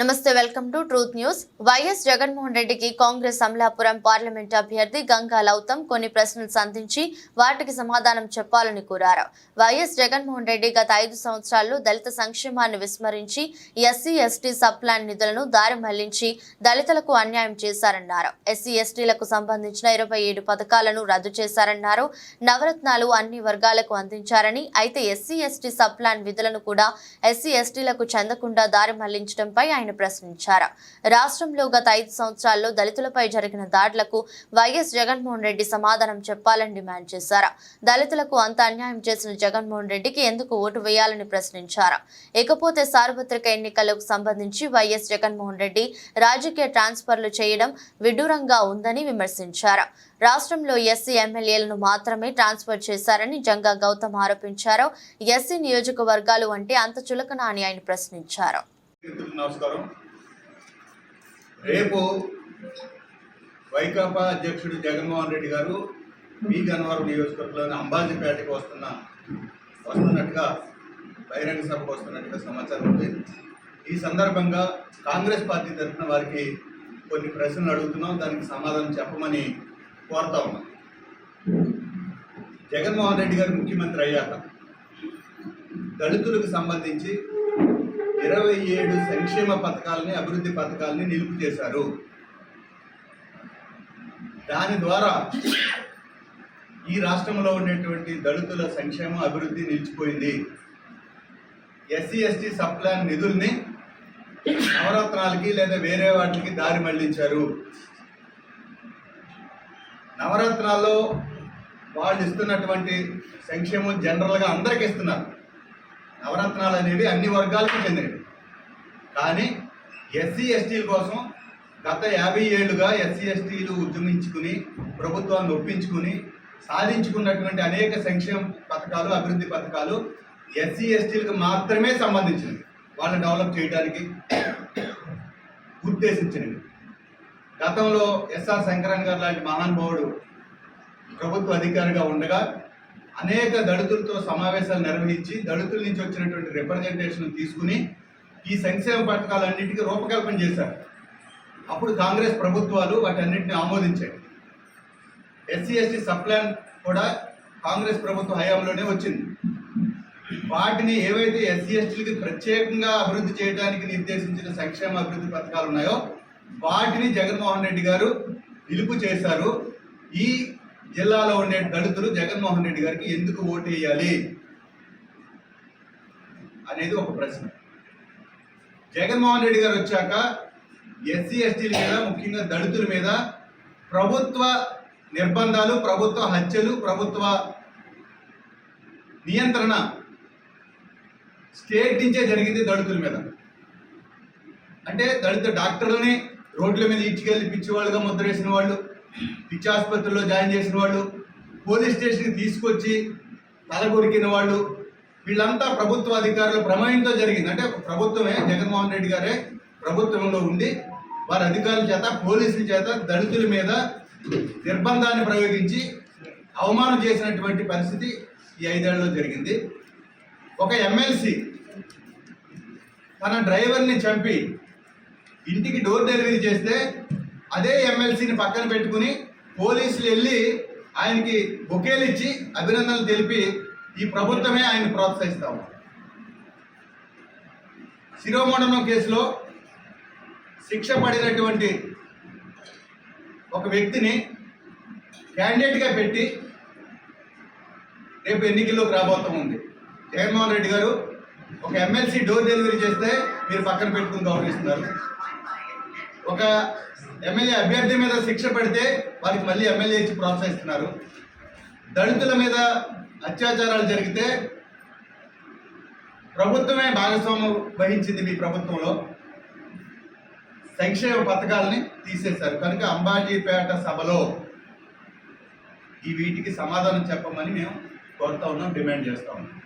నమస్తే welcome to Truth News. YS Jaganmohan రెడ్డికి Congress Amalapuram parliament అభ్యర్థి గంగా లౌతం కొన్ని ప్రశ్నలు సంధించి వాటికి సమాధానం చెప్పాలని కోరారు. వైఎస్ జగన్మోహన్ రెడ్డి గత ఐదు సంవత్సరాల్లో దళిత సంక్షేమాన్ని విస్మరించి ఎస్సీ ఎస్టీ సబ్ ప్లాన్ నిధులను దారి మళ్ళించి దళితులకు అన్యాయం చేశారన్నారు. ఎస్సీ ఎస్టీలకు సంబంధించిన ఇరవై ఏడు పథకాలను రద్దు చేశారన్నారు. నవరత్నాలు అన్ని వర్గాలకు అందించారని అయితే ఎస్సీ ఎస్టీ సబ్ ప్లాన్ విధులను కూడా ఎస్సీ ఎస్టీలకు చెందకుండా దారి మళ్ళించడంపై ఆయన ప్రశ్నించారు. రాష్ట్రంలో గత ఐదు సంవత్సరాల్లో దళితులపై జరిగిన దాడులకు వైఎస్ జగన్మోహన్ రెడ్డి సమాధానం చెప్పాలని డిమాండ్ చేశారు. దళితులకు అంత అన్యాయం చేసిన జగన్మోహన్ రెడ్డికి ఎందుకు ఓటు వేయాలని ప్రశ్నించారు. ఇకపోతే సార్వత్రిక ఎన్నికలకు సంబంధించి వైఎస్ జగన్మోహన్ రెడ్డి రాజకీయ ట్రాన్స్ఫర్లు చేయడం విడ్డూరంగా ఉందని విమర్శించారు. రాష్ట్రంలో ఎస్సీ ఎమ్మెల్యేలను మాత్రమే ట్రాన్స్ఫర్ చేశారని జంగా గౌతమ్ ఆరోపించారు. ఎస్సీ నియోజకవర్గాలు అంటే అంత చులకన అని ఆయన ప్రశ్నించారు. మిత్రులు నమస్కారం. రేపు వైకాపా అధ్యక్షుడు జగన్మోహన్ రెడ్డి గారు మీ గన్నవరం నియోజకవర్గంలోని అంబాజీపేటకు వస్తున్న వస్తున్నట్టుగా బహిరంగ సభకు వస్తున్నట్టుగా సమాచారం ఉంది. ఈ సందర్భంగా కాంగ్రెస్ పార్టీ తరఫున వారికి కొన్ని ప్రశ్నలు అడుగుతున్నాం. దానికి సమాధానం చెప్పమని కోరుతా ఉన్నాం. జగన్మోహన్ రెడ్డి గారు ముఖ్యమంత్రి అయ్యాక దళితులకు సంబంధించి ఇరవై ఏడు సంక్షేమ పథకాలని అభివృద్ధి పథకాలని నిలుపు చేశారు. దాని ద్వారా ఈ రాష్ట్రంలో ఉండేటువంటి దళితుల సంక్షేమ అభివృద్ధి నిలిచిపోయింది. ఎస్సీ ఎస్టీ సబ్ ప్లాన్ నిధుల్ని నవరత్నాలకి లేదా వేరే వాటికి దారి మళ్ళించారు. నవరత్నాల్లో వాళ్ళు ఇస్తున్నటువంటి సంక్షేమం జనరల్గా అందరికి ఇస్తున్నారు. నవరత్నాలు అనేవి అన్ని వర్గాలకు చెందినవి. కానీ ఎస్సీ ఎస్టీల కోసం గత యాభై ఏళ్ళుగా ఎస్సీ ఎస్టీలు ఉద్యమించుకుని ప్రభుత్వాన్ని ఒప్పించుకుని సాధించుకున్నటువంటి అనేక సంక్షేమ పథకాలు అభివృద్ధి పథకాలు ఎస్సీ ఎస్టీలకు మాత్రమే సంబంధించినవి. వాళ్ళని డెవలప్ చేయడానికి ఉద్దేశించినవి. గతంలో ఎస్ఆర్ శంకరన్ గారు లాంటి మహానుభావుడు ప్రభుత్వ అధికారిగా ఉండగా అనేక దళితులతో సమావేశాలు నిర్వహించి దళితుల నుంచి వచ్చినటువంటి రిప్రజెంటేషన్ తీసుకుని ఈ సంక్షేమ పథకాలన్నింటికీ రూపకల్పన చేశారు. అప్పుడు కాంగ్రెస్ ప్రభుత్వాలు వాటన్నింటిని ఆమోదించాయి. ఎస్సీ ఎస్టీ సప్లాన్ కూడా కాంగ్రెస్ ప్రభుత్వ హయాంలోనే వచ్చింది. వాటిని ఏవైతే ఎస్సీ ఎస్టీలకి ప్రత్యేకంగా అభివృద్ధి చేయడానికి నిర్దేశించిన సంక్షేమ అభివృద్ధి పథకాలు ఉన్నాయో వాటిని జగన్మోహన్ రెడ్డి గారు నిలుపు చేశారు. ఈ జిల్లాలో ఉండే దళితులు జగన్మోహన్ రెడ్డి గారికి ఎందుకు ఓటు వేయాలి? అనేది ఒక ప్రశ్న. జగన్మోహన్ రెడ్డి గారు వచ్చాక ఎస్సీ ఎస్టీల మీద ముఖ్యంగా దళితుల మీద ప్రభుత్వ నిర్బంధాలు ప్రభుత్వ హత్యలు ప్రభుత్వ నియంత్రణ స్టేట్ నుంచే జరిగింది దళితుల మీద. అంటే దళిత డాక్టర్లని రోడ్ల మీద ఇచ్చికెళ్ళి పిచ్చివాళ్ళుగా ముద్రేసిన వాళ్ళు పిచ్చి ఆసుపత్రిలో జాయిన్ చేసిన వాళ్ళు పోలీస్ స్టేషన్కి తీసుకొచ్చి తల కొరికిన వాళ్ళు వీళ్ళంతా ప్రభుత్వ అధికారుల ప్రమాయంతో జరిగింది. అంటే ప్రభుత్వమే జగన్మోహన్ రెడ్డి గారే ప్రభుత్వంలో ఉండి వారి అధికారుల చేత పోలీసుల చేత దళితుల మీద నిర్బంధాన్ని ప్రయోగించి అవమానం చేసినటువంటి పరిస్థితి ఈ ఐదేళ్ళలో జరిగింది. ఒక ఎమ్మెల్సీ తన డ్రైవర్ని చంపి ఇంటికి డోర్ డెలివరీ చేస్తే అదే ఎమ్మెల్సీని పక్కన పెట్టుకుని పోలీసులు వెళ్ళి ఆయనకి బొకేలు ఇచ్చి అభినందనలు తెలిపి ఈ ప్రభుత్వమే ఆయన ప్రోత్సహిస్తాం. శిరోమండలం కేసులో శిక్ష పడినటువంటి ఒక వ్యక్తిని క్యాండిడేట్గా పెట్టి రేపు ఎన్నికల్లోకి రాబోతాం ఉంది. జగన్మోహన్ రెడ్డి గారు ఒక ఎమ్మెల్సీ డోర్ డెలివరీ చేస్తే మీరు పక్కన పెట్టుకుని గౌరవిస్తున్నారు. ఒక ఎమ్మెల్యే అభ్యర్థి మీద శిక్ష పడితే వారికి మళ్ళీ ఎమ్మెల్యే ఇచ్చి ప్రోత్సహిస్తున్నారు. దళితుల మీద అత్యాచారాలు జరిగితే ప్రభుత్వమే భాగస్వామ్యం వహించింది మీ ప్రభుత్వంలో. సంక్షేమ పథకాలని తీసేశారు. కనుక అంబాజీపేట సభలో ఈ వీటికి సమాధానం చెప్పమని మేము కోరుతా ఉన్నాం డిమాండ్ చేస్తా ఉన్నాం.